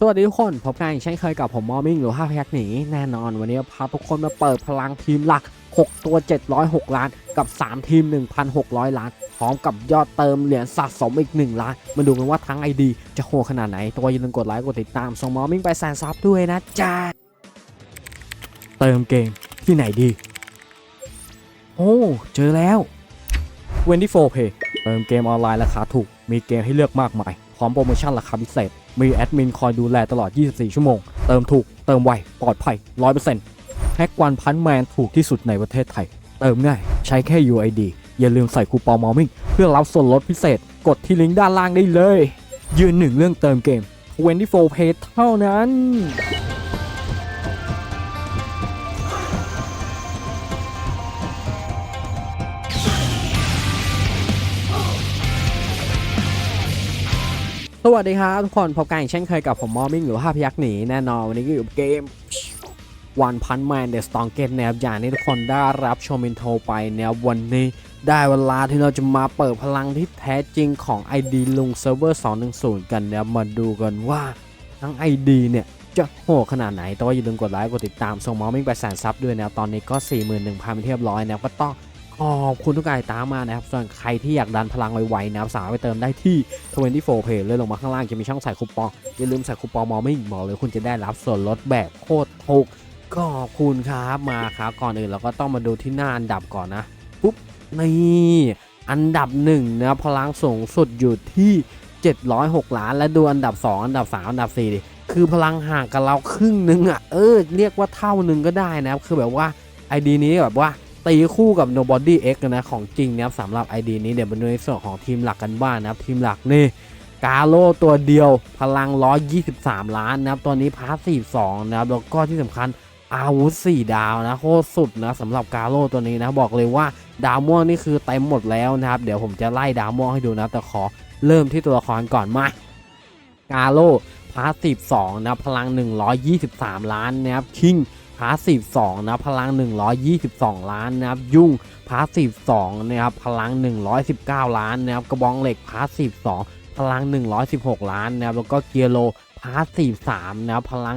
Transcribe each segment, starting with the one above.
สวัสดีทุกคนพบกันอีกเช่นเคยกับผมมอมิงหรือห้าพยักหนีแน่นอนวันนี้พาทุกคนมาเปิดพลังทีมหลัก 6 ตัว 706 ล้าน กับ 3 ทีม 1,600 ล้านพร้อมกับยอดเติมเหรียญสะสมอีก 1 ล้าน มาดูกันว่าทั้งไอดีจะโหขนาดไหน ตัวอย่าลืมกดไลค์กดติดตามส่งมอมิงไปแสนซับด้วยนะจ๊ะเติมเกมที่ไหนดี โอ้เจอแล้ว24 Pay เติมเกมออนไลน์ราคาถูกมีเกมให้เลือกมากมายพร้อมโปรโมชั่นราคาพิเศษ มีแอดมินคอยดูแลตลอด 24 ชั่วโมง เติมถูก เติมไว ปลอดภัย 100%แพ็กวันพันแมนถูกที่สุดในประเทศไทย เติมง่าย ใช้แค่ UID อย่าลืมใส่คูปองมอมิ่งเพื่อรับส่วนลดพิเศษ กดที่ลิงก์ด้านล่างได้เลย ยืนหนึ่งเรื่องเติมเกม 24 Pay เท่านั้น สวัสดีครับทุกคนพบกันอีกเช่นเคยกับผมมอมิ่งหรือว่าพยักหนีแน่นอนวันนี้ก็อยู่เกมวันพันแมนเดสตองเกตแนวอย่างที่ทุกคนได้รับชมอินโทรไปแนววันนี้ได้เวลาที่เราจะมาเปิดพลังที่แท้จริงของ ID ลุงเซิร์ฟเวอร์ 210 กันเนี่ยมาดูกันว่าทั้ง ID เนี่ยจะโหดขนาดไหนแต่ว่าอย่าลืมกดไลค์กดติดตามส่งมอมิ่งไปแสนซับด้วยนะตอนนี้ก็ 41,000เป็นเรียบร้อยนะก็ต้อง ขอบคุณทุกการติดตามมานะครับส่วนใครที่อยากดันพลังไวๆนะครับสามารถไปเติมได้ที่ 24 Pay เลยลงมาข้างล่างจะมีช่องใส่คูปอง อย่าลืมใส่คูปองมอมิ่งบอกเลยคุณจะได้รับส่วนลดแบบโคตรถูกขอบคุณครับมาครับก่อนอื่นเราก็ต้องมาดูที่หน้าอันดับก่อนนะปุ๊บนี่อันดับหนึ่งนะพลังสูงสุดอยู่ที่ 706 ล้าน และดูอันดับ 2 อันดับ 3 อันดับ4ดิคือพลังห่างกับเราครึ่งนึงอะเออเรียกว่าเท่านึงก็ได้นะครับคือแบบว่าไอดีนี้แบบว่า ตีคู่กับ Nobody X นะของจริงนะครับสำหรับ ID นี้เดี๋ยวมาดูในส่วนของทีมหลักกันบ้างนะครับทีมหลักนี่กาโลตัวเดียวพลัง 123 ล้านนะครับตัวนี้พาสซีฟ2นะครับแล้วก็ที่สำคัญอาวุธ 4 ดาวนะโคตรสุดนะสำหรับกาโลตัวนี้นะบอกเลยว่าดาวม่วงนี่คือเต็มหมดแล้วนะครับ เดี๋ยวผมจะไล่ดาวม่วงให้ดูนะแต่ขอเริ่มที่ตัวละครก่อนมากาโลพาสซีฟ2นะพลัง 123 ล้านนะครับคิง พาสซีฟ2นะพลัง 122 ล้านนะครับยุ่งพาสซีฟ2นะครับพลัง 119 ล้านนะครับกระบองเหล็กพาสซีฟ2พลัง 116 ล้านนะครับแล้วก็เกียร์โลพาสซีฟ3นะครับพลัง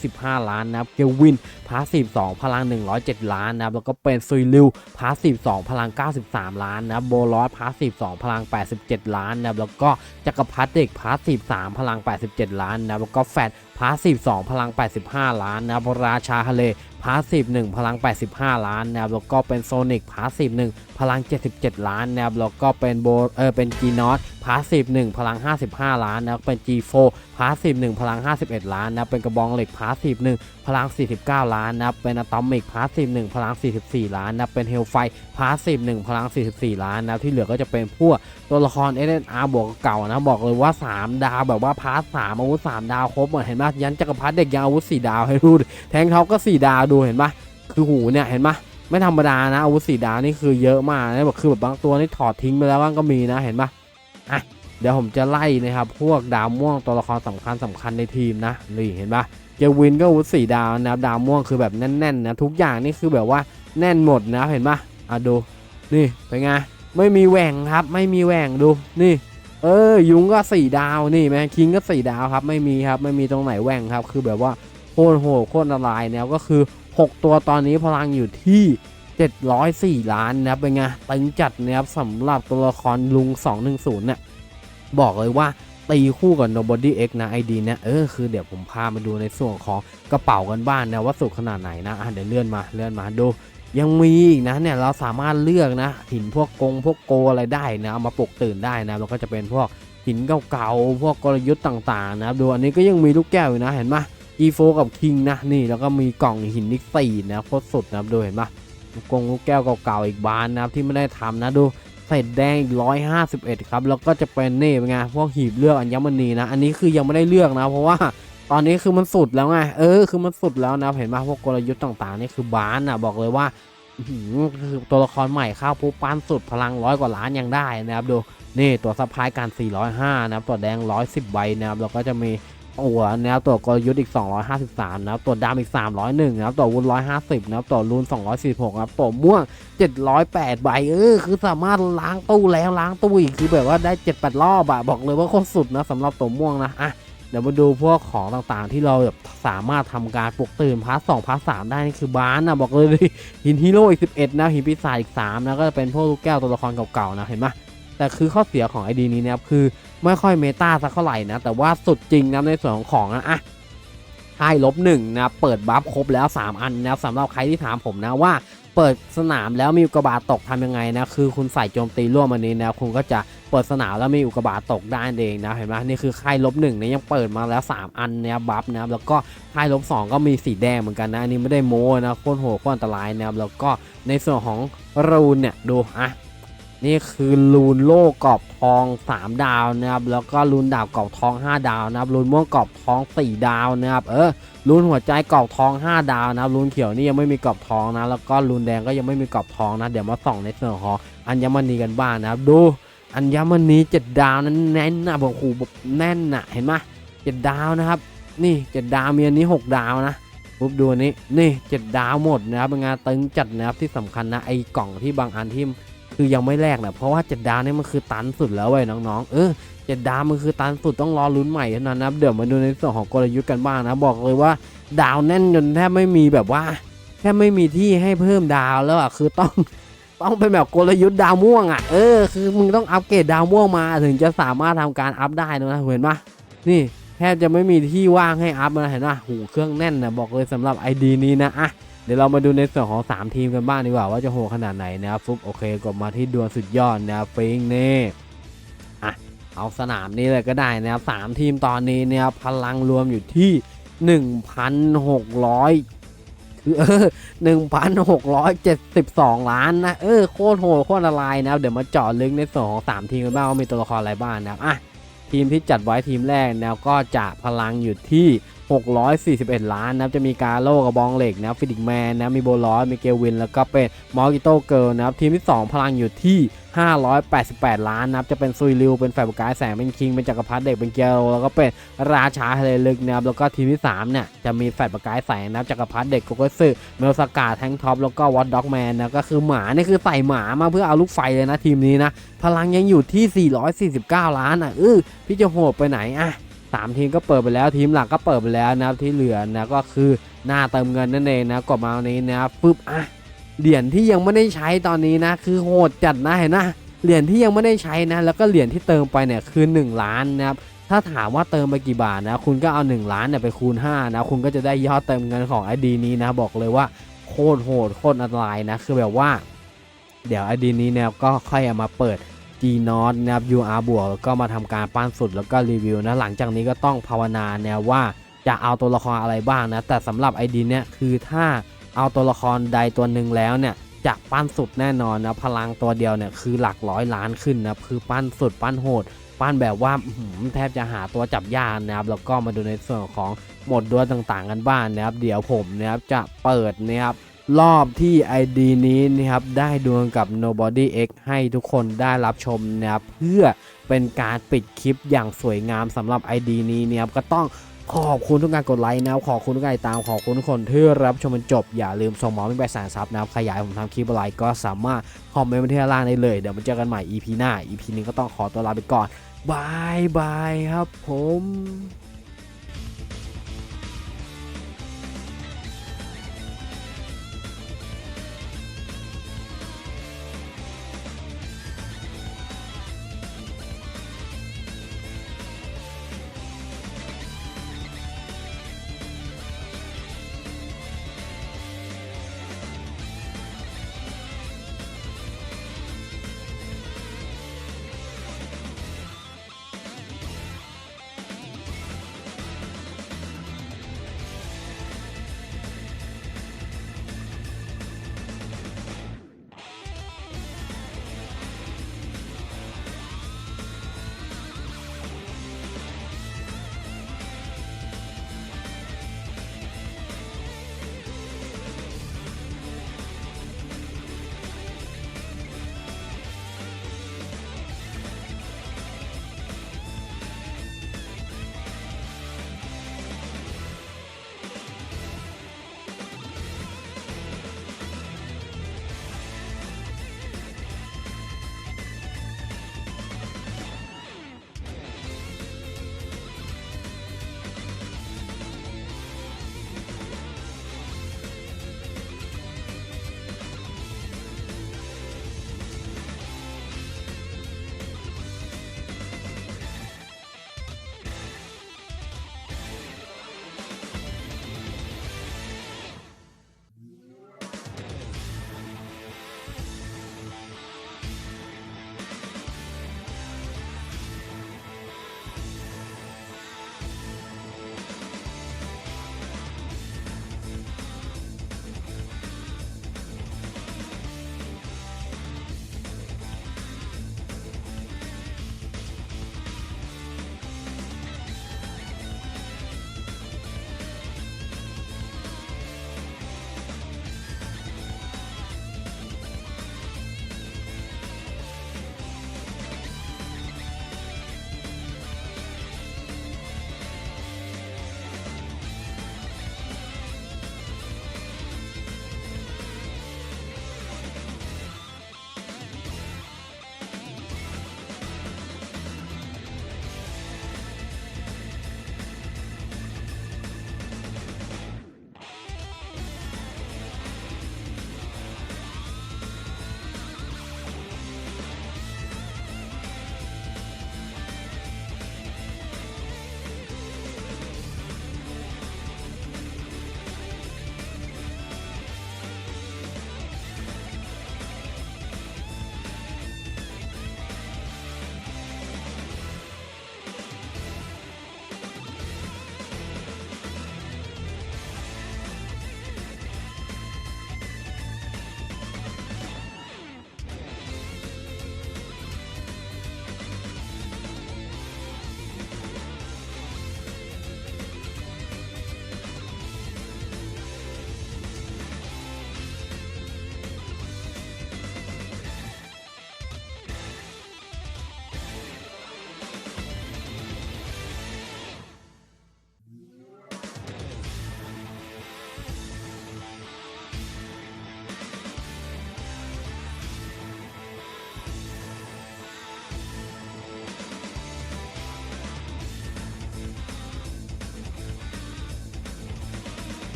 115 ล้านนะครับเกลวินพาสซีฟ2พลัง 107 ล้านนะครับแล้วก็เป็นซุยลิวพาสซีฟ2พลัง 93 ล้านนะครับโบลอสพาสซีฟ2พลัง 87 ล้านนะครับแล้วก็จักรพรรดิเด็กพาสซีฟ3พลัง 87 ล้านนะครับแล้วก็แฟด พาสซีฟ2พลัง 85 ล้านนะครับราชาทะเลพาสซีฟ1พลัง 85 ล้านนะครับแล้วก็เป็นโซนิกพาสซีฟ1พลัง 77 ล้านนะครับแล้วก็เป็นโบเออเป็นจีนอตพาสซีฟ1พลัง 55 ล้านนะครับเป็น G4 พาสซีฟ1พลัง 51 ล้านนะครับเป็นกระบองเหล็กพาสซีฟ1พลัง 49 ล้านนะครับเป็นอะตอมิกพาสซีฟ1พลัง 44 ล้านนะครับเป็นเฮลไฟพาสซีฟ1พลัง 44 ล้านนะครับที่เหลือก็จะเป็นพวกตัวละคร SNR บวกเก่านะบอกเลยว่า 3 ดาวแบบว่าพาร์ทสามอาวุธ3ดาวครบหมดเห็นปะยันจักรพรรดิเด็กยังอาวุธ4ดาวให้ดูดแทงเขาก็4ดาวดูเห็นปะคือหูเนี่ยเห็นปะไม่ธรรมดานะอาวุธ4ดาวนี่คือเยอะมากนะแบบคือแบบบางตัวนี่ถอดทิ้งไปแล้วบ้างก็มีนะเห็นปะอะเดี๋ยวผมจะไล่นะครับ พวกดาวม่วงตัวละครสำคัญสำคัญในทีมนะนี่เห็นปะเจวินก็อาวุธ4ดาวนับดาวม่วงคือแบบแน่นๆนะทุกอย่างนี่คือแบบว่าแน่นหมดนะเห็นปะอะดูนี่เป็นไงไม่มีแหว่งครับ ไม่มีแหว่งดูนี่ เออยุงก็สี่ดาวนี่แมคิงก็สี่ดาวครับไม่มีครับไม่มีตรงไหนแหว่งครับ คือแบบว่าโคตรโหดโคตรละลายเนี่ยก็คือ 6 ตัวตอนนี้พลังอยู่ที่ 704 ล้านนะครับเป็นไงตึงจัดนะครับสำหรับตัวละครลุง 210เนี่ยบอกเลยว่าตีคู่กับ Nobody X นะ ID เนี่ยเออคือเดี๋ยวผมพามาดูในส่วนของกระเป๋ากันบ้านนะว่าสุดขนาดไหนนะอะเดี๋ยวเลื่อนมาเลื่อนมาดู ยังมีอีกนะเนี่ยเราสามารถเลือกนะหินพวกกงพวกโกอะไรได้นะเอามาปลุกตื่นได้นะแล้วก็จะเป็นพวกหินเก่าๆพวกกลยุทธ์ต่างๆนะครับดูอันนี้ก็ยังมีลูกแก้วอยู่นะเห็นไหมอีโฟกับคิงนะนี่แล้วก็มีกล่องหินนิกสี่นะโคตรสุดนะครับดูเห็นปะลูกกงลูกแก้วเก่าๆอีกบานนะครับที่ไม่ได้ทำนะดูเศษแดงอีกร้อยห้าสิบเอ็ดครับแล้วก็จะเป็นเน่เป็นไงพวกหีบเลือกอัญมณีนะ อันนี้คือยังไม่ได้เลือกนะ เพราะว่า ตอนนี้คือมันสุดแล้วไง เออ คือมันสุดแล้วนะ เห็นไหมพวกกลยุทธ์ต่างๆนี่คือบานอะ บอกเลยว่าคือตัวละครใหม่เข้าปุ๊บปั้นสุดพลังร้อยกว่าล้านยังได้นะครับ ดู นี่ตัวซัพพลายการ 405 นะครับ ตัวแดง 110 ใบนะครับ แล้วก็จะมีหัวนะครับตัวกลยุทธ์อีก 253 นะครับ ตัวดำอีก 301 นะครับ ตัววุ้น150 นะครับ ตัวรูน 246 นะครับ ตัวม่วง 708 ใบ เออ คือสามารถล้างตู้แล้วล้างตู้อีก คือแบบว่าได้ 7-8 รอบอะบอกเลยว่าโคตรสุดนะสำหรับตัวม่วงนะ อะ เดี๋ยวมาดูพวกของต่างๆ ที่เราแบบสามารถทำการปลุกตื่นพาร์ทสองพาร์ทสามได้นี่คือบ้านนะบอกเลยหินฮีโร่อีก11นะหินปีศาจอีก3นะก็จะเป็นพวกลูกแก้วตัวละครเก่าๆนะเห็นไหมแต่คือข้อเสียของไอดีนี้นะครับคือไม่ค่อยเมตาสักเท่าไหร่นะแต่ว่าสุดจริงนะในส่วนของของนะอะให้ลบหนึ่งนะเปิดบัฟครบแล้ว 3 อันนะสำหรับใครที่ถามผมนะว่าเปิดสนามแล้วมีกกาบาตตกทำยังไงนะคือคุณใส่โจมตีร่วมอันนี้นะคุณก็จะ เปิดสนามแล้วมีอุกกาบาตตกได้เองนะเห็นไหมนี่คือค่ายลบหนึ่งเนี่ยยังเปิดมาแล้ว 3 อันเนี่ยบัฟนะครับแล้วก็ค่ายลบสองก็มีสีแดงเหมือนกันนะอันนี้ไม่ได้โม้นะโคตรโหดโคตรอันตรายนะครับแล้วก็ในส่วนของรูนเนี่ยดูอะนี่คือลูนโล่กรอบทอง 3 ดาวนะครับแล้วก็ลูนดาวกรอบทอง 5 ดาวนะครับลูนม่วงกรอบทอง 4 ดาวนะครับเออลูนหัวใจกรอบทอง 5 ดาวนะครับลูนเขียวนี่ยังไม่มีกรอบทองนะแล้วก็ลูนแดงก็ยังไม่มีกรอบทองนะเดี๋ยวมาส่องในส่วนของอัญมณีกันบ้างนะครับดู อัญมณี7ดดาวนั้นแน่นนะบอกโอ้โหแบบแน่นนะเห็นไหมเจ็ดดาวนะครับ นี่7ดดาวมีอันนี้6ดาวนะปุ๊บดูนี้นี่7ดดาวหมดนะครับเป็นงานตึงจัดนะครับที่สำคัญนะไอ้กล่องที่บางอันที่คือยังไม่แลกนะเพราะว่าเจ็ดดาวนี่มันคือตันสุดแล้วเว้ยน้องๆเออเจ็ดดาวมันคือตันสุดต้องรอลุ้นใหม่เท่านั้นนะเดี๋ยวมาดูในส่วนของกลยุทธ์กันบ้างนะบอกเลยว่าดาวแน่นจนแทบไม่มีแบบว่าแทบไม่มีที่ให้เพิ่มดาวแล้วอะคือต้อง ต้องเป็นแบบกลยุทธ์ดาวม่วงอะ เออ คือมึงต้องอัปเกรดดาวม่วงมาถึงจะสามารถทำการอัพได้นะเห็นปะนี่แทบจะไม่มีที่ว่างให้อัพนะเห็นปะหูเครื่องแน่นนะบอกเลยสำหรับ ID นี้นะอะเดี๋ยวเรามาดูในส่วนของ 3 ทีมกันบ้างดีกว่าว่าจะโหขนาดไหนนะครับฟุ๊บโอเคกดมาที่ดวลสุดยอดนะครับฟิงนี่อะเอาสนามนี้เลยก็ได้นะครับสามทีมตอนนี้เนี่ยพลังรวมอยู่ที่ 1,600 คือเออ1,672ล้านนะ เออ โคตรโหดโคตรละลายนะเดี๋ยวมาเจาะลึกในส่วนของ3ทีมกันบ้างว่ามีตัวละครอะไรบ้างนะครับอะทีมที่จัดไว้ทีมแรกนะครับก็จะพลังอยู่ที่ 641 ล้านนะครับจะมีกาโลกับบองเหล็กนะฟิดิกแมนนะมีโบลอสมีเกลวิน แล้วก็เป็นมอร์กิโตเกิลนะครับทีมที่ 2 พลังอยู่ที่ 588 ล้านนะครับจะเป็นซุยริวเป็นแฟบกายแสงเป็นคิงเป็นจักรพรรดิเด็กเป็นเกลแล้วก็เป็นราชาทะเลลึกนะครับแล้วก็ทีมที่3เนี่ยจะมีแฟบกายแสงนะครับจักรพรรดิเด็กโกโกสึเมลสกาแทงท็อปแล้วก็วอตด็อกแมนนะก็คือหมานี่คือใส่หมามาเพื่อเอาลูกไฟเลยนะทีมนี้นะพลังยังอยู่ที่ 449 ล้านอะเออพี่จะโหดไปไหนอะ สามทีมก็เปิดไปแล้วทีมหลักก็เปิดไปแล้วนะครับที่เหลือนะก็คือหน้าเติมเงินนั่นเองนะกดมาวันนี้นะปึ๊บอะเหรียญที่ยังไม่ได้ใช้ตอนนี้นะคือโหดจัดนะเห็นนะเหรียญที่ยังไม่ได้ใช้นะแล้วก็เหรียญที่เติมไปเนี่ยคือ 1 ล้านนะครับถ้าถามว่าเติมไปกี่บาทนะคุณก็เอา 1 ล้านเนี่ยไปคูณ5นะคุณก็จะได้ยอดเติมเงินของไอดีนี้นะบอกเลยว่าโคตรโหดโคตรอันตรายนะคือแบบว่า เดี๋ยวไอดีนี้เนี่ยก็ค่อยเอามาเปิด G n o t นะครับ UR บวกแล้วก็มาทำการปั้นสุดแล้วก็รีวิวนะหลังจากนี้ก็ต้องภาวนาเนี่ยว่าจะเอาตัวละครอะไรบ้างนะ แต่สำหรับ ID เนี่ยคือถ้าเอาตัวละครใดตัวหนึ่งแล้วเนี่ยจะปั้นสุดแน่นอนนะพลังตัวเดียวเนี่ยคือหลักร้อยล้านขึ้นนะคือปั้นสุดปั้นโหด ปั้นแบบว่าแทบจะหาตัวจับยากนะครับแล้วก็มาดูในส่วนของหมดด้วยต่างๆกันบ้างนะครับ เดี๋ยวผมนะครับจะเปิดนะครับ รอบที่ ID นี้นะครับได้ดวลกับ Nobody X ให้ทุกคนได้รับชมนะครับเพื่อเป็นการปิดคลิปอย่างสวยงามสำหรับ ID นี้นะครับก็ต้องขอบคุณทุกการกดไลค์นะครับขอบคุณทุกการติดตามขอบคุณทุกคนที่รับชมจนจบ อย่าลืมส่งหมอเป็นใบสารซับนะครับ ขยายผมทำคลิปอะไรก็สามารถคอมเมนต์มาที่ล่างได้เลย เดี๋ยวมาเจอกันใหม่ EP หน้า EP นี้ก็ต้องขอตัวลาไปก่อนบายบายครับผม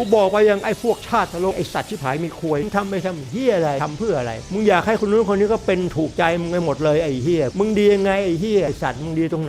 กูบอกไปยังไอ้พวกชาติโลกไอ้สัตว์ชิบหายมีควยมึงทำไปทำเฮียอะไรทำเพื่ออะไร มึงอยากให้คนนู้นคนนี้ก็เป็นถูกใจมึงไปหมดเลยไอ้เฮียมึงดียังไงไอ้เฮียไอ้สัตว์มึงดีตรงไหน